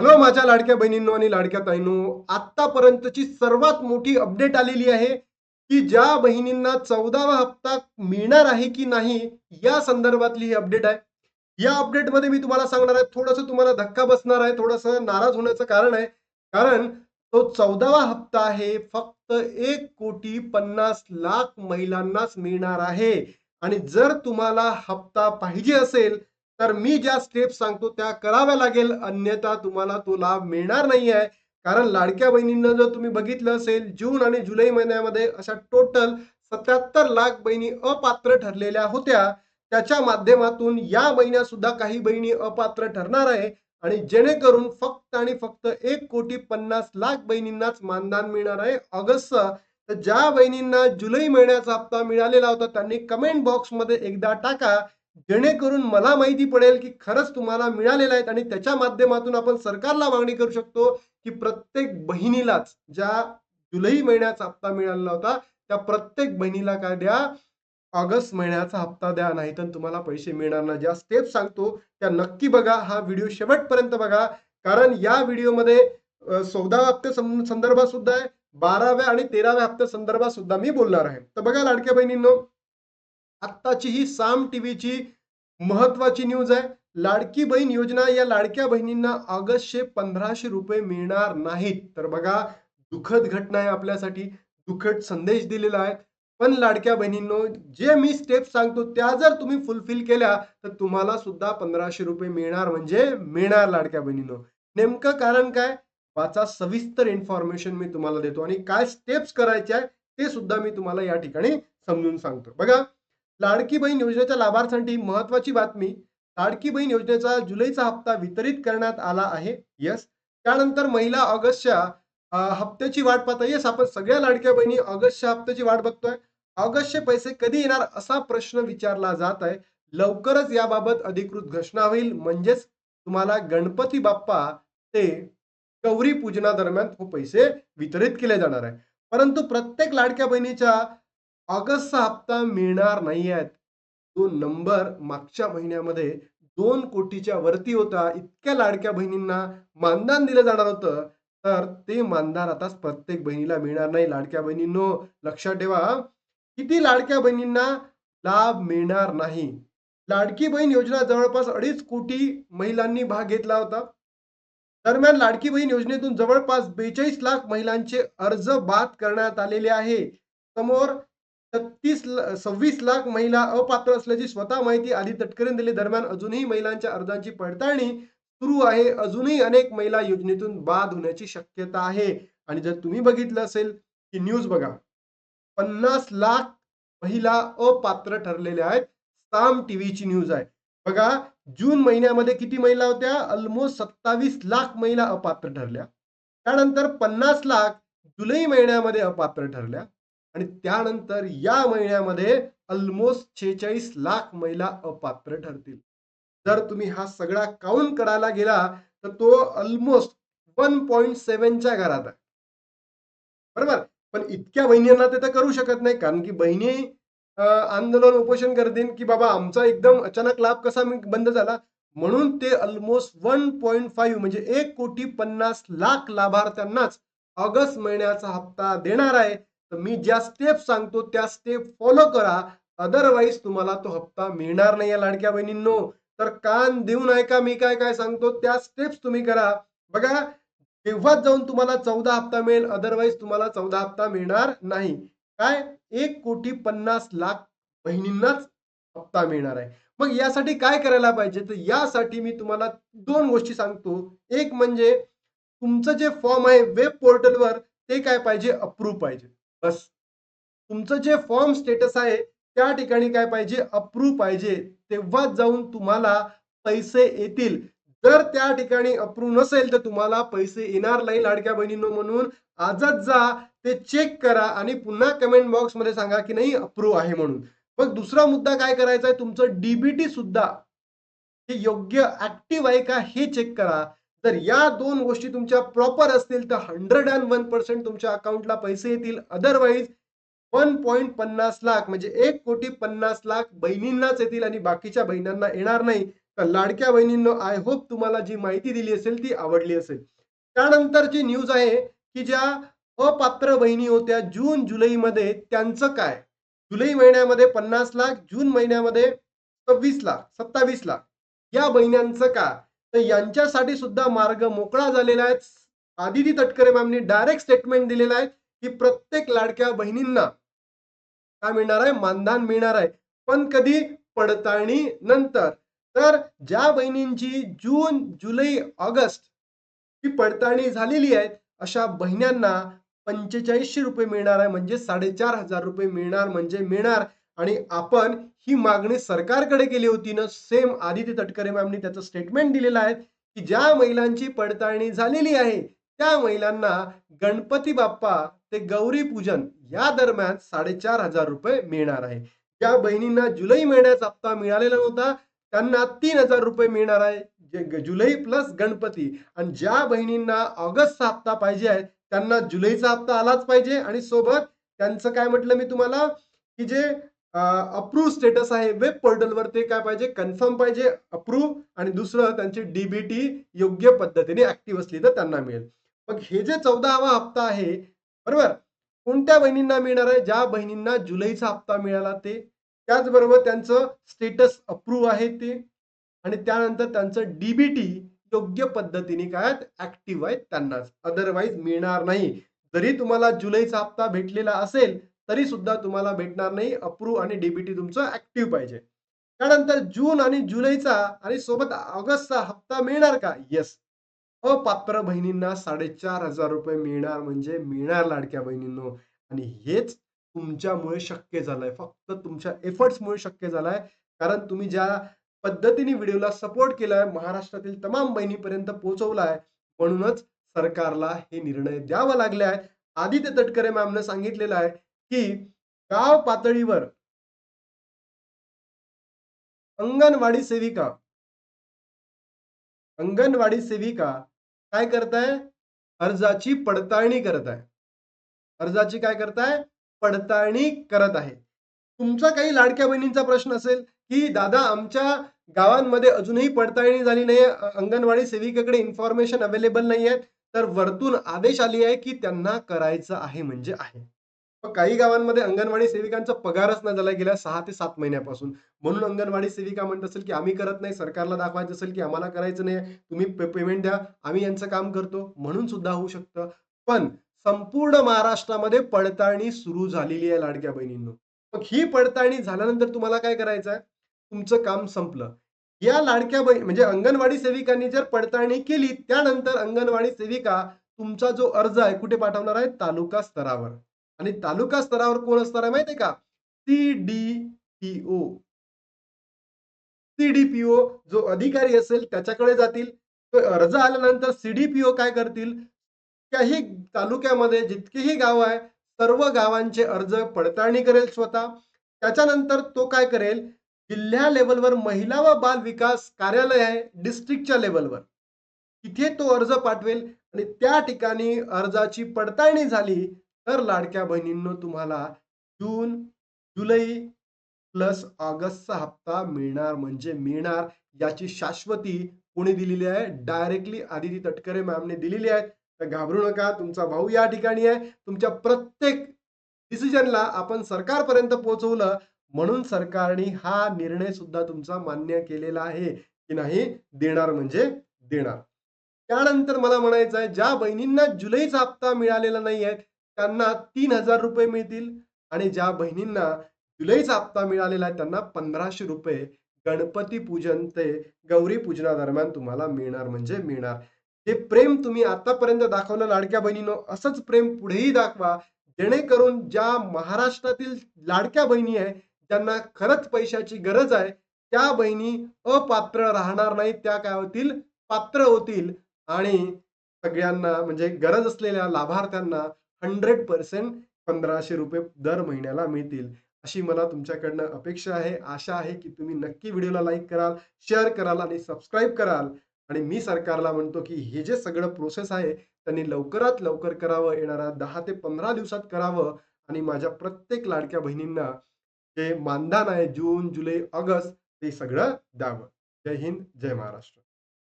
Hello माझ्या लाडक्या बहिणींनो आणि लाडक्या ताईंनो आतापर्यंतची सर्वात मोठी अपडेट आलेली आहे की ज्या बहिणींना चौदावा हप्ता मिळणार आहे की नाही या संदर्भातली ही अपडेट आहे. या अपडेटमध्ये मी तुम्हाला सांगणार आहे थोडंसं तुम्हाला धक्का बसणार आहे थोडंसं नाराज होण्याचं कारण आहे. कारण तो चौदावा हप्ता आहे फक्त एक कोटी पन्नास लाख महिलांनाच मिळणार आहे. आणि जर तुम्हाला हप्ता पाहिजे असेल तर मी ज्या स्टेप्स सांगतो त्या कराव्या लागेल. अन्यथा तुम्हाला तो लाभ मिळणार नाही आहे कारण लाडक्या बहिणींना जर तुम्ही बघितलं असेल जून आणि जुलै महिन्यामध्ये अशा टोटल सत्याहत्तर लाख बहिणी अपात्र ठरलेल्या होत्या. त्याच्या माध्यमातून या महिन्यात सुद्धा काही बहिणी अपात्र ठरणार आहे. आणि जेणेकरून फक्त आणि फक्त एक कोटी पन्नास लाख बहिणींनाच मानधन मिळणार आहे. ऑगस्ट तर ज्या बहिणींना जुलै महिन्याचा हप्ता मिळालेला होता त्यांनी कमेंट बॉक्समध्ये एकदा टाका. जेणेकरून मला माहिती पडेल की खरंच तुम्हाला मिळालेलं आहे आणि त्याच्या माध्यमातून आपण सरकारला मागणी करू शकतो की प्रत्येक बहिणीलाच ज्या जुलै महिन्याचा हप्ता मिळालेला होता त्या प्रत्येक बहिणीला काय द्या ऑगस्ट महिन्याचा हप्ता द्या नाही तर तुम्हाला पैसे मिळणार नाही. ज्या स्टेप सांगतो त्या नक्की बघा. हा व्हिडिओ शेवटपर्यंत बघा. कारण या व्हिडिओमध्ये चौदाव्या हप्ते संदर्भात सुद्धा आहे. बाराव्या आणि तेराव्या हप्त्या संदर्भात सुद्धा मी बोलणार आहे. तर बघा लाडक्या बहिणींनो आत्ताची ही साम टीव्हीची महत्वाची न्यूज आहे. लाडकी बहीण योजना या लाडक्या बहिणींना ऑगस्टचे पंधराशे रुपये मिळणार नाहीत. तर बघा दुःखद घटना आहे आपल्यासाठी. दुःखद संदेश दिलेला आहे. पण लाडक्या बहिणींनो जे मी स्टेप सांगतो त्या जर तुम्ही फुलफिल केल्या तर तुम्हाला सुद्धा पंधराशे रुपये मिळणार म्हणजे मिळणार लाडक्या बहिणींनो. नेमकं कारण काय? वाचा सविस्तर इन्फॉर्मेशन मी तुम्हाला देतो. आणि काय स्टेप्स करायचे आहे ते सुद्धा मी तुम्हाला या ठिकाणी समजून सांगतो. बघा लाडकी बहीण योजनेच्या लाभार्थ्यांसाठी महत्वाची बातमी लाडकी बहीण योजनेचा जुलैचा हप्ता वितरित करण्यात आला आहे. यस त्यानंतर महिला ऑगस्टच्या हप्त्याची वाट पाहता येस आपण सगळ्या लाडक्या बहिणी ऑगस्टच्या हप्त्याची वाट बघतोय. ऑगस्टचे पैसे कधी येणार असा प्रश्न विचारला जात आहे. लवकरच याबाबत अधिकृत घोषणा होईल. म्हणजेच तुम्हाला गणपती बाप्पा ते गौरी पूजनादरम्यान हो पैसे वितरित केले जाणार आहे. परंतु प्रत्येक लाडक्या बहिणीच्या ऑगस्टचा हप्ता मिळणार नाही आहेत तो नंबर मागच्या महिन्यामध्ये दोन कोटीच्या वरती होता. इतक्या लाडक्या बहिणींना मानधन दिलं जाणार होतं. तर ते मानधन आता प्रत्येक बहिणीला मिळणार नाही. लाडक्या बहिणींनो लक्षात ठेवा. किती लाडक्या बहिणींना लाभ मिळणार नाही? लाडकी बहीण योजना जवळपास अडीच कोटी महिलांनी भाग घेतला होता. दरम्यान लाडकी बहीण योजनेतून जवळपास बेचाळीस लाख महिलांचे अर्ज बाद करण्यात आलेले आहे. समोर छत्तीस सव्वीस लाख महिला अपात्र असल्याची स्वतः माहिती आधी तटकरेन दिली. दरम्यान अजूनही महिलांच्या अर्जांची पडताळणी सुरू आहे. अजूनही अनेक महिला योजनेतून बाद होण्याची शक्यता आहे. आणि जर तुम्ही बघितलं असेल की न्यूज बघा. पन्नास लाख महिला अपात्र ठरलेल्या आहेत. साम टीव्हीची न्यूज आहे. बघा जून महिन्यामध्ये किती महिला होत्या? ऑलमोस्ट सत्तावीस लाख महिला अपात्र ठरल्या. त्यानंतर पन्नास लाख जुलै महिन्यामध्ये अपात्र ठरल्या. आणि त्यानंतर या महिन्यामध्ये ऑलमोस्ट छेचाळीस लाख महिला अपात्र ठरतील. जर तुम्ही हा सगळा काउंट करायला गेला तर तो ऑलमोस्ट वन पॉईंट सेव्हनच्या घरात आहे. बरोबर? पण इतक्या बहिणींना ते तर करू शकत नाही कारण की बहिणी आंदोलन उपोषण करतील की बाबा आमचा एकदम अचानक लाभ कसा बंद झाला? म्हणून ते ऑलमोस्ट वन पॉईंट फाईव्ह म्हणजे एक कोटी पन्नास लाख लाभार्थ्यांनाच ऑगस्ट महिन्याचा हप्ता देणार आहे. तर मी ज्या स्टेप सांगतो त्या स्टेप फॉलो करा. अदरवाईज तुम्हाला तो हप्ता मिळणार नाही या लाडक्या बहिणींनो. तर कान देऊन ऐका मी काय काय सांगतो. त्या स्टेप्स तुम्ही करा. बघा तेव्हाच जाऊन तुम्हाला चौदा हप्ता मिळेल अदरवाईज तुम्हाला चौदा हप्ता मिळणार नाही. काय? एक कोटी पन्नास लाख बहिणींनाच हप्ता मिळणार आहे. मग यासाठी काय करायला पाहिजे? तर यासाठी मी तुम्हाला दोन गोष्टी सांगतो. एक म्हणजे तुमचं जे फॉर्म आहे वेब पोर्टलवर ते काय पाहिजे? अप्रूव्ह पाहिजे. बस. तुमचं जे फॉर्म स्टेटस आहे त्या ठिकाणी काय पाहिजे अप्रूव्ह पाहिजे तेव्हाच जाऊन तुम्हाला पैसे येतील. जर त्या ठिकाणी अप्रूव्ह नसेल तर तुम्हाला पैसे येणार नाही लाडक्या बहिणींनो म्हणून. आजच जा ते चेक करा आणि पुन्हा कमेंट बॉक्समध्ये सांगा की नाही अप्रूव्ह आहे म्हणून. मग दुसरा मुद्दा काय करायचा आहे तुमचं डीबीटी सुद्धा. हे योग्य ऍक्टिव्ह आहे का हे चेक करा. जर या दोन गोष्टी तुमच्या प्रॉपर असतील तर हंड्रेड अँड वन पर्सेंट तुमच्या अकाउंटला पैसे येतील. अदरवाईज वन पॉईंट पन्नास लाख म्हणजे एक कोटी पन्नास लाख बहिणींनाच येतील आणि बाकीच्या बहिणींना येणार नाही. तर लाडक्या बहिणींनो आय होप तुम्हाला जी माहिती दिली असेल ती आवडली असेल. त्यानंतर जी न्यूज आहे की ज्या अपात्र बहिणी होत्या जून जुलैमध्ये त्यांचं काय? जुलै महिन्यामध्ये पन्नास लाख जून महिन्यामध्ये सव्वीस लाख सत्तावीस लाख. या बहिण्यांचं का? तर यांच्यासाठी सुद्धा मार्ग मोकळा झालेला आहे आदिती तटकरे मॅमनी डायरेक्ट स्टेटमेंट दिलेलं आहे की प्रत्येक लाडक्या बहिणींना काय मिळणार आहे? मानधन मिळणार आहे. पण कधी? पडताळणी नंतर. तर ज्या बहिणींची जून जुलै ऑगस्ट ही पडताळणी झालेली आहे अशा बहिण्यांना पंचेचाळीसशे रुपये मिळणार आहे. म्हणजे साडेचार हजार रुपये मिळणार म्हणजे मिळणार. आणि आपण ही मागणी सरकारकडे केली होती ना सेम आदित्य तटकरे मॅमनी त्याचं स्टेटमेंट दिलेलं आहे की ज्या महिलांची पडताळणी झालेली आहे त्या महिलांना गणपती बाप्पा ते गौरी पूजन या दरम्यान साडेचार हजार रुपये मिळणार आहे. ज्या बहिणींना जुलै महिन्याचा हप्ता मिळालेला नव्हता त्यांना तीन हजार रुपये मिळणार आहे जुलै प्लस गणपती. आणि ज्या बहिणींना ऑगस्टचा हप्ता पाहिजे आहे त्यांना जुलैचा हप्ता आलाच पाहिजे. आणि सोबत त्यांचं काय म्हटलं मी तुम्हाला की जे अप्रूव्ह स्टेटस आहे. वेब पोर्टलवर ते काय पाहिजे? कन्फर्म पाहिजे अप्रूव्ह आणि दुसरं त्यांची डीबीटी योग्य पद्धतीने ऍक्टिव्ह असली तर त्यांना मिळेल. मग हे जे चौदावा हप्ता आहे बरोबर? कोणत्या बहिणींना मिळणार आहे? ज्या बहिणींना जुलैचा हप्ता मिळाला ते. त्याचबरोबर त्यांचं स्टेटस अप्रूव्ह आहे ते. आणि त्यानंतर त्यांचं डीबीटी योग्य पद्धतीने काय ऍक्टिव्ह आहेत त्यांनाच. अदरवाईज मिळणार नाही. जरी तुम्हाला जुलैचा हप्ता भेटलेला असेल तरी सुद्धा तुम्हाला भेटणार नाही. अप्रूव्ह आणि डीबीटी तुमचं ऍक्टिव्ह पाहिजे. त्यानंतर जून आणि जुलैचा आणि सोबत ऑगस्टचा हप्ता मिळणार का? येस अपात्र बहिणींना साडेचार हजार रुपये मिळणार म्हणजे मिळणार लाडक्या बहिणींनो. आणि हेच तुमच्यामुळे शक्य झालंय. फक्त तुमच्या एफर्ट्समुळे शक्य झालंय. कारण तुम्ही ज्या पद्धतीने व्हिडिओला सपोर्ट केलाय महाराष्ट्रातील तमाम बहिणीपर्यंत पोहोचवलाय म्हणूनच सरकारला हे निर्णय द्यावा लागले आहेत आदित्य तटकरे मॅमने सांगितलेलं आहे की गाव पातळीवर अंगणवाडी सेविका अंगणवाडी सेविका काय करताय? अर्जाची पडताळणी करत आहे अर्जाची काय करताय? पडताळणी करत आहे. तुमचा काही लाडक्या बहिणींचा प्रश्न असेल की दादा आमच्या गावांमध्ये अजूनही पडताळणी झाली नाही अंगणवाडी सेविकेकडे इन्फॉर्मेशन अवेलेबल नाही आहे तर वरतून आदेश आली आहे की त्यांना करायचं आहे म्हणजे आहे. काही गावांमध्ये अंगणवाडी सेविकांचा पगारच नाही झाला गेल्या सहा ते सात महिन्यापासून. म्हणून अंगणवाडी सेविका म्हणत असेल की आम्ही करत नाही सरकारला दाखवायचं असेल की आम्हाला करायचं नाही तुम्ही पेमेंट द्या आम्ही यांचं काम करतो. म्हणून सुद्धा होऊ शकतं. पण संपूर्ण महाराष्ट्रामध्ये पडताळणी सुरू झालेली आहे लाडक्या बहिणींनो. मग ही पडताळणी झाल्यानंतर तुम्हाला काय करायचं आहे? तुमचं काम संपलं. या लाडक्या बहिणी म्हणजे अंगणवाडी सेविकांनी जर पडताळणी केली त्यानंतर अंगणवाडी सेविका तुमचा जो अर्ज आहे कुठे पाठवणार आहे? तालुका स्तरावर. आणि तालुका स्तरावर कोण असणार आहे माहितीये का? C D P O CDPO जो अधिकारी असेल त्याच्याकडे जातील. तो अर्ज आल्यानंतर सीडीपीओ काय करतील? काही तालुक्यामध्ये जितकेही गाव आहे सर्व गावांचे अर्ज पडताळणी करेल स्वतः. त्याच्यानंतर तो काय करेल? जिल्ह्या लेवलवर महिला व बाल विकास कार्यालय आहे डिस्ट्रिक्टच्या लेवलवर. तिथे तो अर्ज पाठवेल आणि त्या ठिकाणी अर्जाची पडताळणी झाली तर लाडक्या बहिणींनो तुम्हाला जून जुलै प्लस ऑगस्टचा हप्ता मिळणार. म्हणजे मिळणार याची शाश्वती कोणी दिलेली आहे? डायरेक्टली आदिती तटकरे मॅमने दिलेली आहे. तर घाबरू नका तुमचा भाऊ या ठिकाणी आहे. तुमच्या प्रत्येक डिसिजनला आपण सरकारपर्यंत पोहोचवलं म्हणून सरकारने हा निर्णय सुद्धा तुमचा मान्य केलेला आहे की नाही? देणार म्हणजे देणार. त्यानंतर मला म्हणायचं आहे ज्या बहिणींना जुलैचा हप्ता मिळालेला नाही आहे त्यांना तीन हजार रुपये मिळतील. आणि ज्या बहिणींना जुलैचा हप्ता मिळालेला आहे त्यांना पंधराशे रुपये गणपती पूजन ते गौरी पूजनादरम्यान तुम्हाला मिळणार म्हणजे मिळणार. हे प्रेम तुम्ही आतापर्यंत दाखवलं लाडक्या बहिणीनं. असंच प्रेम पुढेही दाखवा. जेणेकरून ज्या महाराष्ट्रातील लाडक्या बहिणी आहे ज्यांना खरंच पैशाची गरज आहे त्या बहिणी अपात्र राहणार नाही त्या काय होतील? पात्र होतील. आणि सगळ्यांना म्हणजे गरज असलेल्या लाभार्थ्यांना हंड्रेड पर्सेंट पंधराशे रुपये दर महिन्याला मिळतील. अशी मला तुमच्याकडनं अपेक्षा आहे. आशा आहे की तुम्ही नक्की व्हिडिओला लाईक कराल शेअर कराल आणि सबस्क्राईब कराल. आणि मी सरकारला म्हणतो की हे जे सगळं प्रोसेस आहे त्यांनी लवकरात लवकर करावं येणाऱ्या दहा ते पंधरा दिवसात करावं. आणि माझ्या प्रत्येक लाडक्या बहिणींना जे मानधन आहे जून जुलै ऑगस्ट ते सगळं द्यावं. जय हिंद जय महाराष्ट्र.